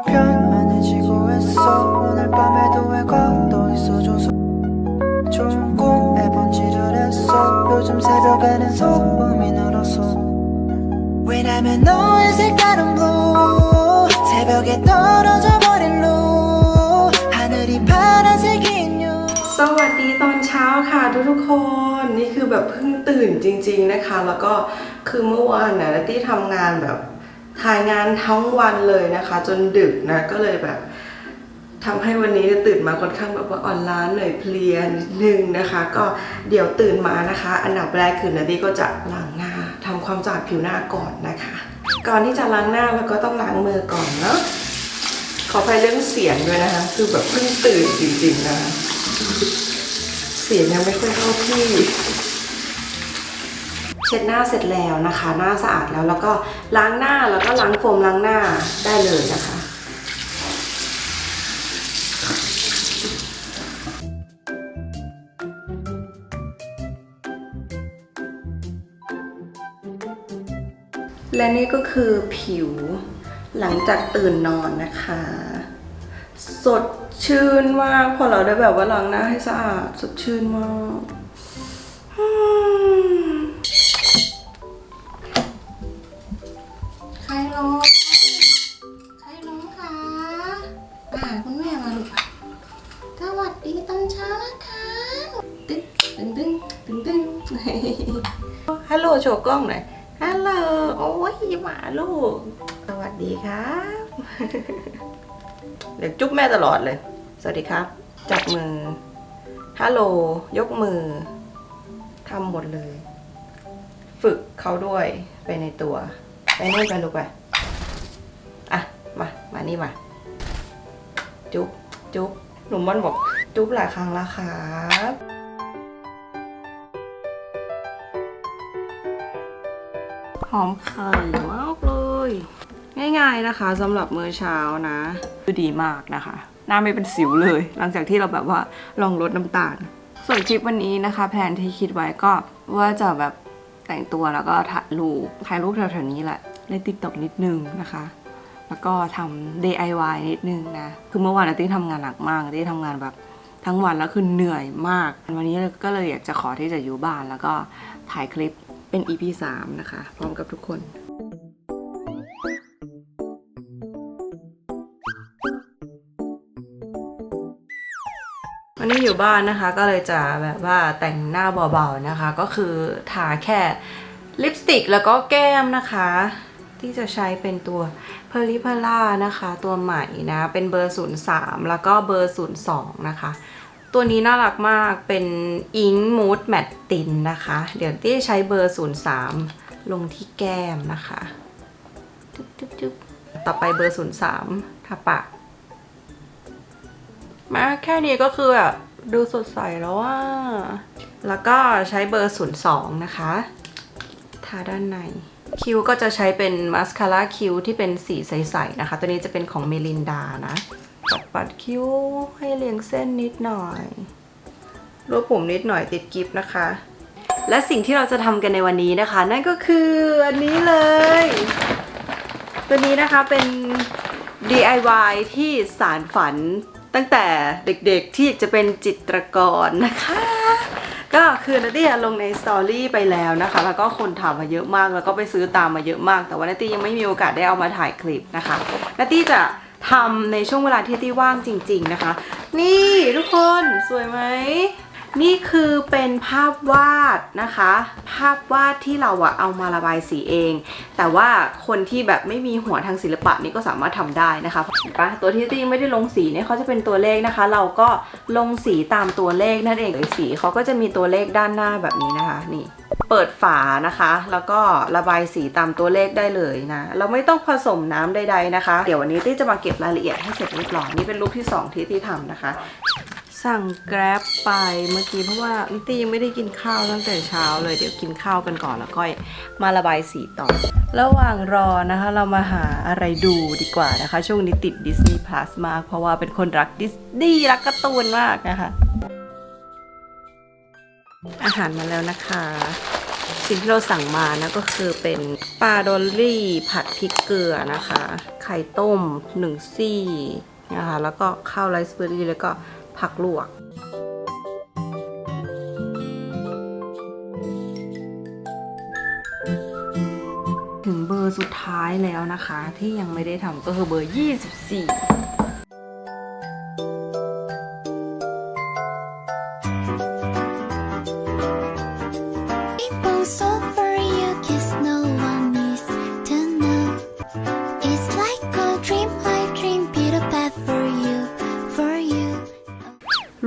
편안해지고 했어 오늘 밤에도 왜 걷어 있어줘서 좋은 꿈 매번 지루했어 요즘 새벽에는 소음이 늘었어 왜냐면 너의 색다른 blue 새벽에 떨어져 버린 루 하늘이 파란색인 you สวัสดีตอนเช้าค่ะทุกทุกๆคนนี่คือแบบเพิ่งตื่นจริง ๆนะคะ แล้วก็คือเมื่อวานนะนัตตี้ทำงานแบบ ถ่ายงานทั้งวันเลยนะคะ จนดึกนะก็เลยแบบทำให้วันนี้ตื่นมาค่อนข้างแบบว่าอ่อนล้าเหนื่อยเพลียนิดนึงนะคะ ก็เดี๋ยวตื่นมานะคะ อันดับแรกคือนัตตี้ก็จะล้างหน้าทำความสะอาดผิวหน้าก่อนนะคะ ก่อนที่จะล้างหน้าเราก็ต้องล้างมือก่อนเนาะขอไปเรื่องเสียงด้วยนะคะ คือแบบเพิ่งตื่นจริงๆนะคะเสียงยังไม่ค่อยเข้าที่ ช็ดหน้าเสร็จแล้วนะคะ หน้าสะอาดแล้วแล้วก็ล้างหน้าแล้วก็ล้างโฟมล้างหน้าได้เลยนะคะและนี่ก็คือผิวหลังจากตื่นนอนนะคะ สดชื่นมากพอเราได้แบบว่าล้างหน้าให้สะอาด สดชื่นมาก รร้องใครร้องคะอ่าคุณแม่มาลูกสวัสดีตอนเช้านะคะตึ๊งตึงตึงตึงตึงฮัลโหลโชว์กล้องหน่อยฮัลโหลโอ้ยหมาลูก สวัสดีครับเดี๋ยวจุ๊บแม่ตลอดเลย สวัสดีครับ จับมือฮัลโหลยกมือทำหมดเลย ฝึกเขาด้วยไปในตัว ไปนี่ไปลูกไป อะ มา มานี่มา จุ๊บ จุ๊บ หนุ่มมันบอก จุ๊บหลายครั้งแล้วครับหอมไข่มากเลย ง่ายๆนะคะสำหรับมื้อเช้านะคือดีมากนะคะ หน้าไม่เป็นสิวเลย หลังจากที่เราแบบว่าลองลดน้ำตาล ส่วนคลิปวันนี้นะคะแผนที่คิดไว้ก็ว่าจะแบบ แต่งตัวแล้วก็ถ่ายรูปถ่ายรูปแถวๆนี้แหละเล่นติ๊กต็อกนิดนึงนะคะ แล้วก็ทำ DIY นิดนึงนะ คือเมื่อวานอาตี้ทำงานหนักมากอาตี้ทำงานแบบทั้งวันแล้วคือเหนื่อยมาก วันนี้ก็เลยอยากจะขอที่จะอยู่บ้านแล้วก็ถ่ายคลิปเป็น EP 3 นะคะ พร้อมกับทุกคน วันนี้อยู่บ้านนะคะก็เลยจะแบบว่าแต่งหน้าเบาๆนะคะ ก็คือทาแค่ลิปสติกแล้วก็แก้มนะคะ ที่จะใช้เป็นตัว p e r l i p a l a นะคะ ตัวใหม่นะ เป็นเบอร์ 03 แล้วก็เบอร์ 02 นะคะ ตัวนี้น่ารักมากเป็น Ink Mood Matte Tint นะคะ เดี๋ยวที่ใช้เบอร์ 03 ลงที่แก้มนะคะจุ๊บจุ๊บจุ๊บต่อไปเบอร์ 03ทาปาก มาแค่นี้ก็คือแบบดูสดใสแล้วว่า แล้วก็ใช้เบอร์ 02 นะคะ ทาด้านใน คิ้วก็จะใช้เป็นมาสคาร่าคิ้วที่เป็นสีใสๆนะคะ ตัวนี้จะเป็นของเมลินดานะปัดปัดคิ้วให้เรียงเส้นนิดหน่อยรูปผมนิดหน่อยติดกิฟนะคะ และสิ่งที่เราจะทำกันในวันนี้นะคะ นั่นก็คืออันนี้เลย ตัวนี้นะคะเป็น DIY ที่สารฝัน ตั้งแต่เด็กๆที่อยากจะเป็นจิตรกรนะคะ ก็คือนาตี้ลงในสตอรี่ไปแล้วนะคะ แล้วก็คนถามมาเยอะมาก แล้วก็ไปซื้อตามมาเยอะมาก แต่ว่านาตี้ยังไม่มีโอกาสได้เอามาถ่ายคลิปนะคะนาตี้จะทำในช่วงเวลาที่ตี้ว่างจริง ๆนะคะ นี่ทุกคนสวยไหม นี่คือเป็นภาพวาดนะคะ ภาพวาดที่เราอะเอามาระบายสีเอง แต่ว่าคนที่แบบไม่มีหัวทางศิลปะนี่ก็สามารถทำได้นะคะเห็นปะตัวที่ตี้ไม่ได้ลงสีเนี่ยเขาจะเป็นตัวเลขนะคะ เราก็ลงสีตามตัวเลขนั่นเองเลยสีเขาก็จะมีตัวเลขด้านหน้าแบบนี้นะคะนี่เปิดฝานะคะ แล้วก็ระบายสีตามตัวเลขได้เลยนะ เราไม่ต้องผสมน้ำใดๆนะคะ เดี๋ยววันนี้ตี้จะมาเก็บรายละเอียดให้เสร็จเรียบร้อยนี่เป็นรูปที่สองที่ตี้ทำนะคะ สั่ง Grab ไปเมื่อกี้เพราะว่านิตี้ยังไม่ได้กินข้าวตั้งแต่เช้าเลยเดี๋ยวกินข้าวกันก่อนแล้วก็มาระบายสีต่อ ระหว่างรอนะคะ เรามาหาอะไรดูดีกว่านะคะ ช่วงนี้ติด Disney Plus มาก เพราะว่าเป็นคนรักดิสนีย์รักการ์ตูนมากนะคะ อาหารมาแล้วนะคะสิ่งที่เราสั่งมานะก็คือเป็นปลาดอลลี่ผัดพริกเกลือนะคะ ไข่ต้มหนึ่งซี่นะคะแล้วก็ข้าวไรซ์เบอร์รี่แล้วก็ ผักลวก ถึงเบอร์สุดท้ายแล้วนะคะ ที่ยังไม่ได้ทำก็คือเบอร์ 24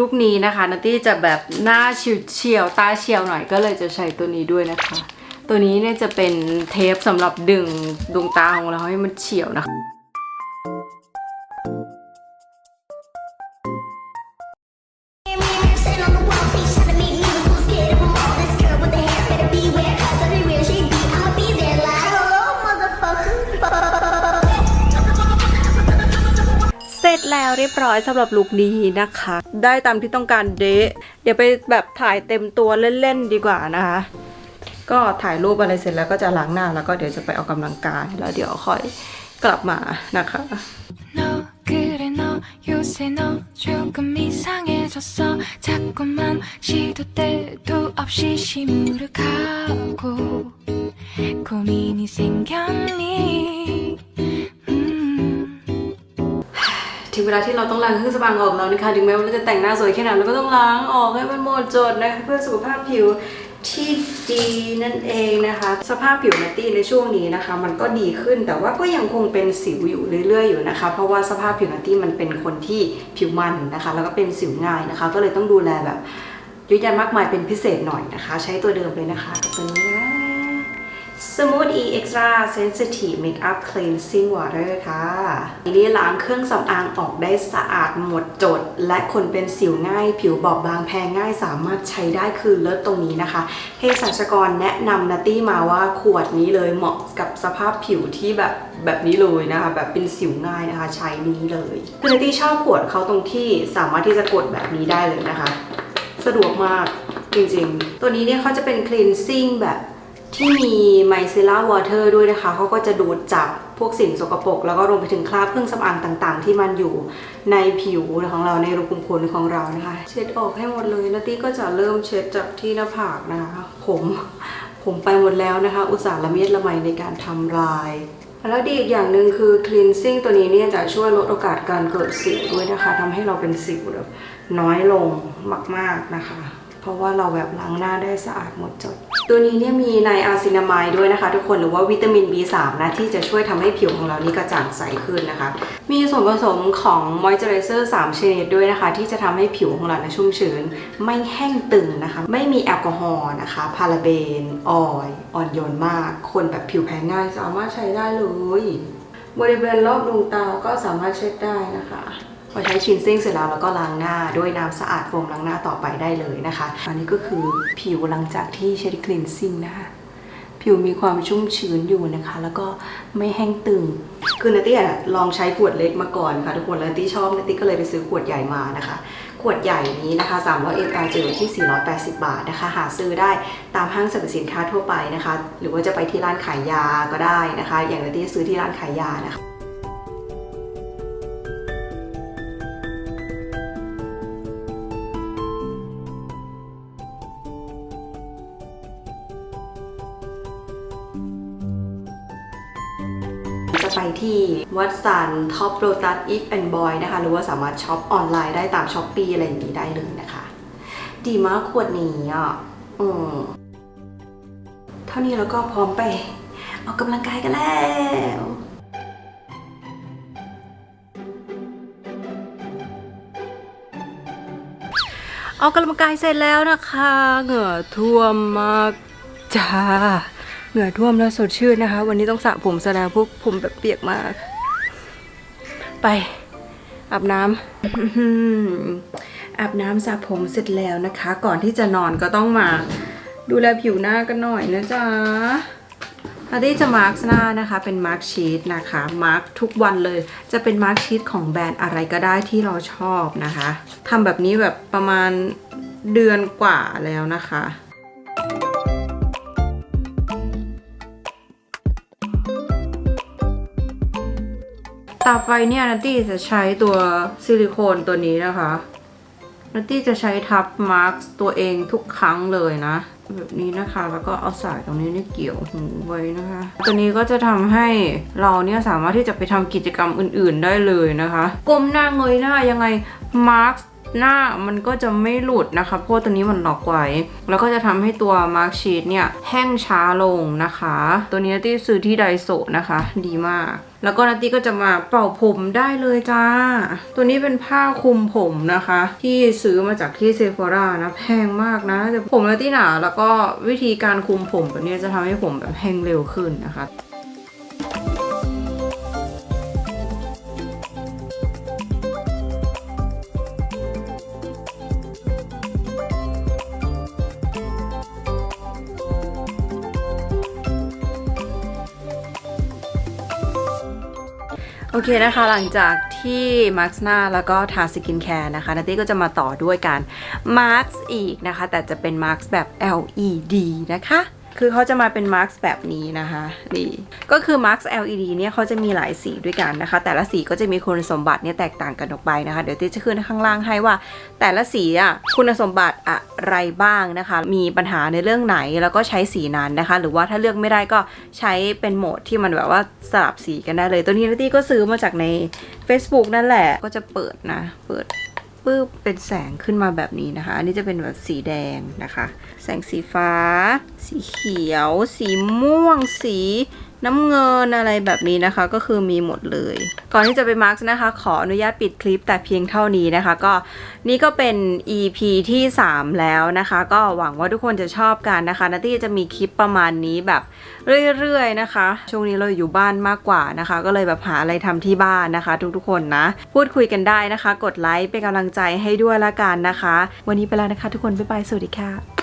ลุคนี้นะคะนัตตี้จะแบบหน้าเฉียวเฉียวๆตาเฉียวหน่อยก็เลยจะใช้ตัวนี้ด้วยนะคะ ตัวนี้เนี่ยจะเป็นเทปสำหรับดึงดวงตาของเราให้มันเฉียวนะคะ เรียบร้อยสำหรับลุคนี้นะคะ ได้ตามที่ต้องการเดะเดี๋ยวไปแบบถ่ายเต็มตัวเล่นๆดีกว่านะคะ ก็ถ่ายรูปอะไรเสร็จแล้วก็จะล้างหน้าแล้วก็เดี๋ยวจะไปออกกำลังกายแล้วเดี๋ยวค่อยกลับมานะคะ 너 그래 너 요새 너 조금 이상해졌어 자꾸만 시도 때도 없이 시무룩하고 고민이 생겼니 음. ถึงเวลาที่เราต้องล้างเครื่องสำอางออกแล้วนะคะ ถึงแม้ว่าเราจะแต่งหน้าสวยแค่ไหนเราก็ต้องล้างออกให้มันหมดจดนะคะเพื่อสุขภาพผิวที่ดีนั่นเองนะคะ สภาพผิวนัตตี้ในช่วงนี้นะคะ มันก็ดีขึ้นแต่ว่าก็ยังคงเป็นสิวอยู่เรื่อยๆอยู่นะคะ เพราะว่าสภาพผิวนัตตี้มันเป็นคนที่ผิวมันนะคะ แล้วก็เป็นสิวง่ายนะคะ ก็เลยต้องดูแลแบบเยอะแยะมากมายเป็นพิเศษหน่อยนะคะ ใช้ตัวเดิมเลยนะคะตัวนี้นะ Smooth E Extra Sensitive Makeup Cleansing Water ค่ะอันนี้ล้างเครื่องสำอางออกได้สะอาดหมดจด และคนเป็นสิวง่าย ผิวบอบบางแพ้ง่ายสามารถใช้ได้คือเลิศตรงนี้นะคะเภสัชกรแนะนำนัตตี้มาว่าขวดนี้เลยเหมาะกับสภาพผิวที่แบบแบบนี้เลยนะคะ แบบเป็นสิวง่ายนะคะใช้นี้เลยคือนัตตี้ชอบขวดเขาตรงที่สามารถที่จะกดแบบนี้ได้เลยนะคะ สะดวกมากจริงๆ ตัวนี้เนี่ยเขาจะเป็น cleansing แบบ ที่มีไมซิล่าวอเตอร์ด้วยนะคะเขาก็จะดูดจับพวกสิ่งสกปรกแล้วก็รวมไปถึงคราบเครื่องสำอางต่างๆ ที่มันอยู่ในผิวของเราในรูขุมขนของเรานะคะ เช็ดออกให้หมดเลยแล้วตี้ก็จะเริ่มเช็ดจากที่หน้าผากนะคะผมผมไปหมดแล้วนะคะ อุตส่าห์ละเมียดละไมในการทำลายแล้วดีอีกอย่างหนึ่งคือ cleansing ตัวนี้เนี่ยจะช่วยลดโอกาสการเกิดสิวด้วยนะคะทำให้เราเป็นสิวแบบน้อยลงมาก ๆนะคะ เพราะว่าเราแบบล้างหน้าได้สะอาดหมดจด ตัวนี้เนี่ยมีไนอาซินามายด้วยนะคะทุกคนหรือว่าวิตามิน B3 นะที่จะช่วยทำให้ผิวของเรานี่กระจ่างใสขึ้นนะคะ มีส่วนผสมของมอยเจอไรเซอร์3ชนิดด้วยนะคะ ที่จะทำให้ผิวของเรานะชุ่มชื้น ไม่แห้งตึงนะคะ ไม่มีแอลกอฮอล์นะคะ พาราเบนออยอ่อนโยนมาก คนแบบผิวแพ้ง่ายสามารถใช้ได้เลยบริเวณรอบดวงตาก็สามารถเช็ดได้นะคะ พอใช้ชินซิ่งเสร็จแล้วแล้วก็ล้างหน้าด้วยน้ำสะอาดโฟมล้างหน้าต่อไปได้เลยนะคะ อันนี้ก็คือผิวหลังจากที่ใช้คลีนซิ่งนะคะผิวมีความชุ่มชื้นอยู่นะคะ แล้วก็ไม่แห้งตึง คือนาตี้ลองใช้ขวดเล็กมาก่อนค่ะทุกคนแล้วนาตี้ชอบนาตี้ก็เลยไปซื้อขวดใหญ่มานะคะ ขวดใหญ่นี้นะคะ300 ml จะอยู่ที่ 480 บาทนะคะ หาซื้อได้ตามห้างสรรพสินค้าทั่วไปนะคะ หรือว่าจะไปที่ร้านขายยาก็ได้นะคะ อย่างนาตี้ซื้อที่ร้านขายยานะคะ ไปที่วัดสันท็อปโรตัสอีฟแอนด์บอยนะคะ หรือว่าสามารถช็อปออนไลน์ได้ตามช้อปปีอะไรอย่างนี้ได้เลยนะคะ ดีมากขวดนี้อะอืมเท่านี้แล้วก็พร้อมไปออกกำลังกายกันแล้วออกกำลังกายเสร็จแล้วนะคะ เหงื่อท่วมมากจ้า เหงื่อท่วมแล้วสดชื่นนะคะ วันนี้ต้องสระผมแสดงพวกผมแบบเปียกมาก ไปอาบน้ำอาบน้ำสระผมเสร็จแล้วนะคะ ก่อนที่จะนอนก็ต้องมา ดูแลผิวหน้ากันหน่อยนะจ๊ะอาร์ตี้จะมาร์กหน้านะคะเป็นมาร์กชีตนะคะมาร์กทุกวันเลย จะเป็นมาร์กชีตของแบรนด์อะไรก็ได้ที่เราชอบนะคะทำแบบนี้แบบประมาณเดือนกว่าแล้วนะคะ ต่อไปเนี่ยนัตตี้จะใช้ตัวซิลิโคนตัวนี้นะคะนัตตี้จะใช้ทับมาร์กตัวเองทุกครั้งเลยนะ แบบนี้นะคะแล้วก็เอาสายตรงนี้นี่เกี่ยวหูไว้นะคะ ตัวนี้ก็จะทำให้เราเนี่ยสามารถที่จะไปทำกิจกรรมอื่น ๆได้เลยนะคะก้มหน้าเงยหน้ายังไงมาร์ก หน้ามันก็จะไม่หลุดนะคะเพราะตัวนี้มันล็อกไว้ แล้วก็จะทำให้ตัวมาร์กชีตเนี่ยแห้งช้าลงนะคะ ตัวนี้นัตตี้ซื้อที่ไดโซนะคะ ดีมากแล้วก็นัตตี้ก็จะมาเป่าผมได้เลยจ้า ตัวนี้เป็นผ้าคลุมผมนะคะ ที่ซื้อมาจากที่เซฟ h รานะ แพงมากนะแต่ผมนัตตี้หนาแล้วก็วิธีการคลุมผมแบบนี้จะทำให้ผมแบบแห้งเร็วขึ้นนะคะ โอเคนะคะหลังจากที่มาร์คหน้าแล้วก็ทาสกินแคร์นะคะนัตตี้ก็จะมาต่อด้วยการมาร์คอีกนะคะ แต่จะเป็นมาร์คแบบ LED นะคะ คือเขาจะมาเป็นมาร์คแบบนี้นะคะนี่ก็คือมาร์ค LED เนี่ยเขาจะมีหลายสีด้วยกันนะคะ แต่ละสีก็จะมีคุณสมบัติเนี่ยแตกต่างกันออกไปนะคะ เดี๋ยวตีจะขึ้นข้างล่างให้ว่า แต่ละสีอะคุณสมบัติอะไรบ้างนะคะ มีปัญหาในเรื่องไหนแล้วก็ใช้สีนั้นนะคะ หรือว่าถ้าเลือกไม่ได้ก็ใช้เป็นโหมดที่มันแบบว่าสลับสีกันได้เลย ตัวนี้นัตตี้ก็ซื้อมาจากใน Facebook นั่นแหละก็จะเปิดนะ เปิด ปึ๊บเป็นแสงขึ้นมาแบบนี้นะคะ อันนี้จะเป็นแบบสีแดงนะคะ แสงสีฟ้า สีเขียว สีม่วง สี น้ำเงินอะไรแบบนี้นะคะ ก็คือมีหมดเลย ก่อนที่จะไปมาร์กนะคะ ขออนุญาตปิดคลิปแต่เพียงเท่านี้นะคะ ก็นี่ก็เป็น EP ที่ 3 แล้วนะคะ ก็หวังว่าทุกคนจะชอบกันนะคะนัตตี้จะมีคลิปประมาณนี้แบบเรื่อยๆนะคะ ช่วงนี้เราอยู่บ้านมากกว่านะคะ ก็เลยแบบหาอะไรทำที่บ้านนะคะ ทุกๆคนนะ พูดคุยกันได้นะคะ กดไลค์เป็นกำลังใจให้ด้วยละกันนะคะ วันนี้ไปแล้วนะคะ ทุกคนบ๊ายบายสวัสดีค่ะ